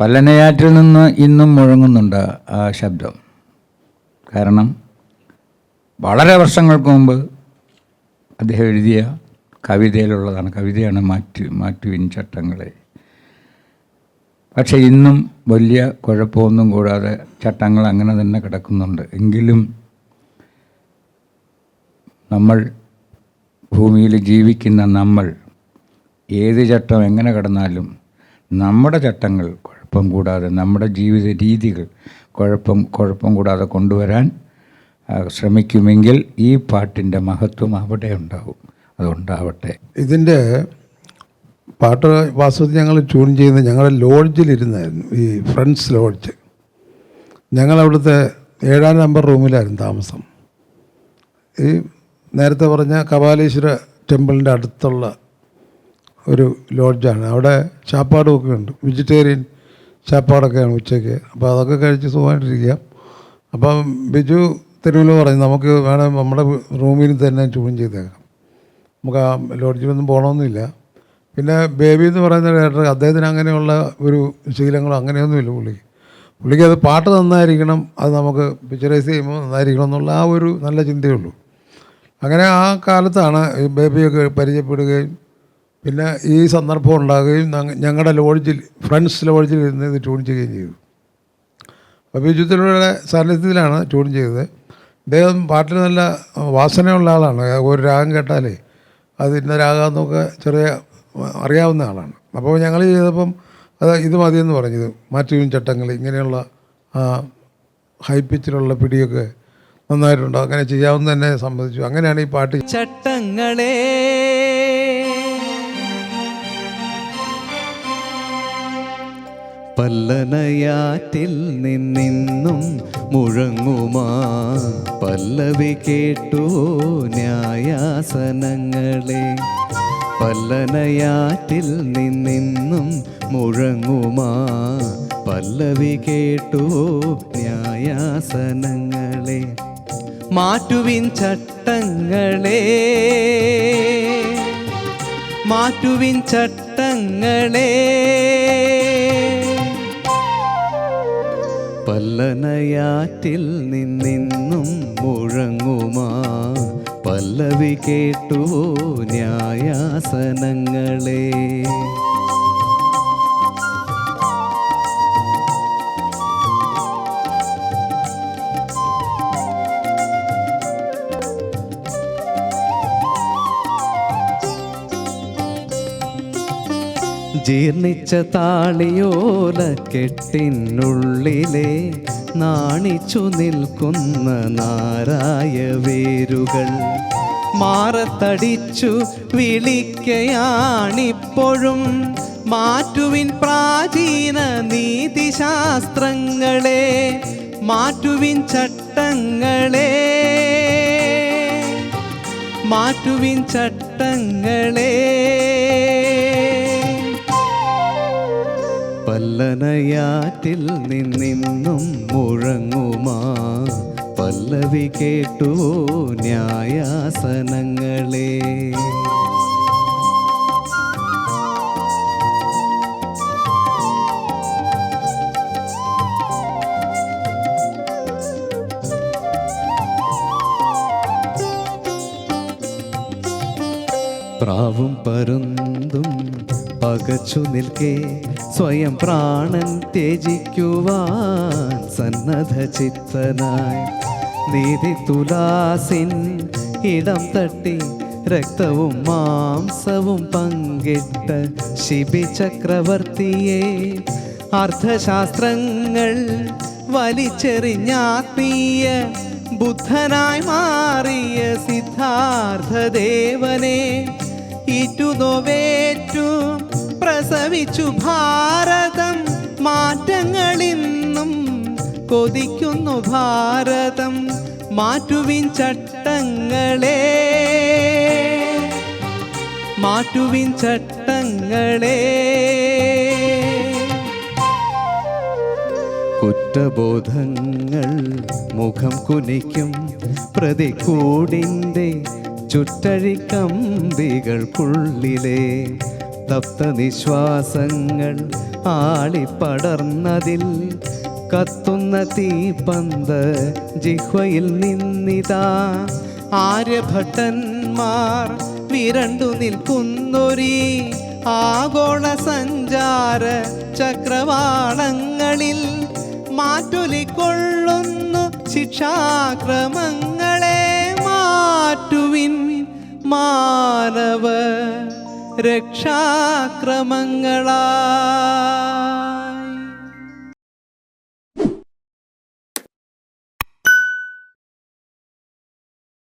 പല്ലനയാറ്റിൽ നിന്ന് ഇന്നും മുഴങ്ങുന്നുണ്ട് ആ ശബ്ദം. കാരണം വളരെ വർഷങ്ങൾക്ക് മുമ്പ് അദ്ദേഹം എഴുതിയ കവിതയിലുള്ളതാണ്. കവിതയാണ് മാറ്റു മാറ്റുവിൻ ചട്ടങ്ങളെ പക്ഷേ ഇന്നും വലിയ കുഴപ്പമൊന്നും കൂടാതെ ചട്ടങ്ങൾ അങ്ങനെ തന്നെ കിടക്കുന്നുണ്ട്. എങ്കിലും നമ്മൾ ഭൂമിയിൽ ജീവിക്കുന്ന നമ്മൾ ഏത് ചട്ടം എങ്ങനെ കടന്നാലും നമ്മുടെ ചട്ടങ്ങൾ കുഴപ്പം കൂടാതെ നമ്മുടെ ജീവിത രീതികൾ കുഴപ്പം കുഴപ്പം കൂടാതെ കൊണ്ടുവരാൻ ശ്രമിക്കുമെങ്കിൽ ഈ പാട്ടിന്റെ മഹത്വം അവിടെ ഉണ്ടാവും. അതുണ്ടാവട്ടെ. ഇതിന്റെ പാട്ട് വാസ്തവത്തിൽ ഞങ്ങൾ ട്യൂൺ ചെയ്യുന്നത് ഞങ്ങളുടെ ലോഡ്ജിലിരുന്നായിരുന്നു ഈ ഫ്രണ്ട്സ് ലോഡ്ജ് ഞങ്ങളവിടുത്തെ ഏഴാം നമ്പർ റൂമിലായിരുന്നു താമസം. ഈ നേരത്തെ പറഞ്ഞ കപാലീശ്വര ടെമ്പിളിന്റെ അടുത്തുള്ള ഒരു ലോഡ്ജാണ്. അവിടെ ചാപ്പാടുമൊക്കെ ഉണ്ട്. വെജിറ്റേറിയൻ ചാപ്പാടൊക്കെയാണ് ഉച്ചയ്ക്ക്. അപ്പോൾ അതൊക്കെ കഴിച്ച് സുഖമായിട്ടിരിക്കുക. അപ്പം ബിജു തെരുവിൽ പറഞ്ഞു നമുക്ക് വേണം നമ്മുടെ റൂമിൽ തന്നെ ട്യൂൺ ചെയ്തേക്കാം. നമുക്ക് ആ ലോഡ്ജിലൊന്നും പോകണമെന്നില്ല പിന്നെ ബേബി എന്ന് പറയുന്ന ഡയറക്ടർ അദ്ദേഹത്തിന് അങ്ങനെയുള്ള ഒരു ശീലങ്ങളോ അങ്ങനെയൊന്നുമില്ല പുള്ളിക്ക്. പുള്ളിക്ക് അത് പാട്ട് നന്നായിരിക്കണം അത് നമുക്ക് പിക്ചറൈസ് ചെയ്യുമ്പോൾ നന്നായിരിക്കണം എന്നുള്ള ആ ഒരു നല്ല ചിന്തയുള്ളൂ അങ്ങനെ ആ കാലത്താണ് ബേബിയൊക്കെ പരിചയപ്പെടുകയും പിന്നെ ഈ സന്ദർഭം ഉണ്ടാകുകയും ഞങ്ങളുടെ ലോഡ്ജിൽ ഫ്രണ്ട്സ് ലോഡ്ജിൽ ഇരുന്ന് ഇത് ട്യൂൺ ചെയ്യുകയും ചെയ്തു. അപ്പോൾ ബിജുത്തിലൂടെ സാന്നിധ്യത്തിലാണ് ട്യൂൺ ചെയ്തത്. അദ്ദേഹം പാട്ടിന് നല്ല വാസനയുള്ള ആളാണ്. ഒരു രാഗം കേട്ടാലേ അത് ഇന്ന രാഗമെന്നൊക്കെ ചെറിയ അറിയാവുന്ന ആളാണ്. അപ്പോൾ ഞങ്ങൾ ചെയ്തപ്പം അത് ഇത് മതിയെന്ന് പറഞ്ഞത്. മാറ്റുകയും ചട്ടങ്ങൾ ഇങ്ങനെയുള്ള ഹൈ പിച്ചിലുള്ള പിടിയൊക്കെ നന്നായിട്ടുണ്ട്? അങ്ങനെ ചെയ്യാവുന്ന തന്നെ സംബന്ധിച്ചു. അങ്ങനെയാണ് ഈ പാട്ട് ചട്ടങ്ങളെ പല്ലനയാറ്റിൽ നിന്നിന്നും മുഴങ്ങുമാ. പല്ലവി കേട്ടു ന്യായാസനങ്ങളെ. പല്ലനയാറ്റിൽ നിന്നിന്നും മുഴങ്ങുമാ. പല്ലവി കേട്ടു ന്യായാസനങ്ങളെ. മാറ്റുവിൻ ചട്ടങ്ങളെ. മാറ്റുവിൻ ചട്ടങ്ങളെ. പല്ലനയാറ്റിൽ നിന്നിന്നും മുഴങ്ങുമാ. പല്ലവി കേട്ടു ന്യായാസനങ്ങളെ. ജീർണിച്ച താളിയോല കെട്ടിനുള്ളിലെ നാണിച്ചു നിൽക്കുന്ന നാരായ വേരുകൾ. മാറത്തടിച്ചു വിളിക്കയാണിപ്പോഴും മാറ്റുവിൻ പ്രാചീന നീതിശാസ്ത്രങ്ങളെ മാറ്റുവിൻ ചട്ടങ്ങളെ മാറ്റുവിൻ ചട്ടങ്ങളെ പല്ലനയാറ്റിൽ നിന്നിന്നും മുഴങ്ങുമാ. പല്ലവി കേട്ടു ന്യായാസനങ്ങളെ. പ്രാവും പരുന്തും പകച്ചു നിൽക്കെ സ്വയം പ്രാണൻ ത്യജിക്കുവാൻ സന്നദ്ധ ചിത്തനായി. നീതി തുലാസിൻ ഇടം തട്ടി രക്തവും മാംസവും പങ്കിട്ട ശിബി ചക്രവർത്തിയെ അർത്ഥശാസ്ത്രങ്ങൾ വലിച്ചെറിഞ്ഞാത്മീയ ബുദ്ധനായി മാറിയ സിദ്ധാർത്ഥദേവനെ ഇറ്റുനോവേറ്റു പ്രസവിച്ചു ഭാരതം. മാറ്റങ്ങളിന്നും കൊതിക്കുന്നു ഭാരതം. മാറ്റുവിൻ ചട്ടങ്ങളെ. മാറ്റുവിൻ ചട്ടങ്ങളെ. കുറ്റബോധങ്ങൾ മുഖം കുനിക്കും. പ്രതികൂടിന്റെ ചുറ്റഴിക്കമ്പികൾക്കുള്ളിലെ തപ്തനിശ്വാസങ്ങൾ ആളിപ്പടർന്നതിൽ കത്തുന്ന തീപ്പന്ത് ജിഹ്വയിൽ നിന്നിതാ. ആര്യഭട്ടന്മാർ വിരണ്ടു നിൽക്കുന്നൊരീ ആഗോള സഞ്ചാര ചക്രവാളങ്ങളിൽ മാറ്റൊലിക്കൊള്ളുന്നു ശിക്ഷാക്രമങ്ങളെ മാറ്റുവിൻ മാനവ രക്ഷാക്രമങ്ങളാ.